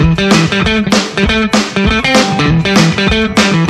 Thank you.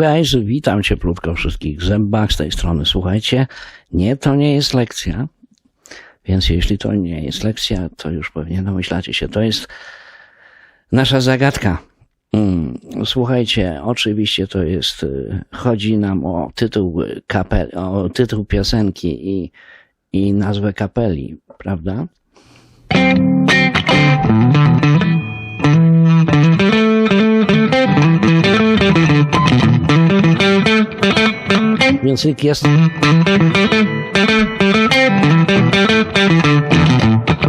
guys, witam cieplutko wszystkich zębach z tej strony. Słuchajcie, nie, to nie jest lekcja, więc jeśli to nie jest lekcja, to już pewnie domyślacie się, to jest nasza zagadka. Mm, Słuchajcie, oczywiście to jest, y, chodzi nam o tytuł kapel, o tytuł piosenki i, i nazwę kapeli, prawda? Więc jest.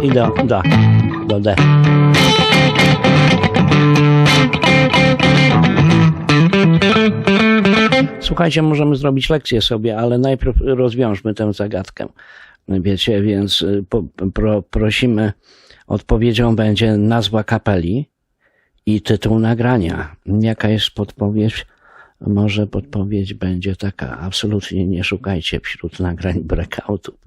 I do, do, do D. Słuchajcie, możemy zrobić lekcję sobie, ale najpierw rozwiążmy tę zagadkę. Wiecie, więc y, po, pro, prosimy, odpowiedzią będzie nazwa kapeli i tytuł nagrania. Jaka jest podpowiedź? Może podpowiedź będzie taka, absolutnie nie szukajcie wśród nagrań breakoutów,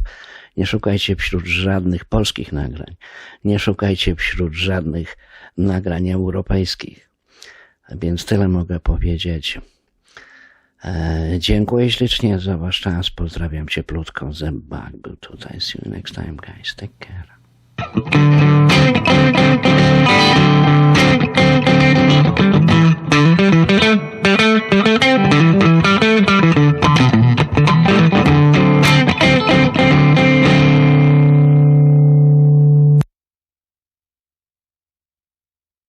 nie szukajcie wśród żadnych polskich nagrań, nie szukajcie wśród żadnych nagrań europejskich. Więc tyle mogę powiedzieć. E, dziękuję ślicznie za wasz czas, pozdrawiam cieplutko, Zębak był tutaj, see you next time guys, take care.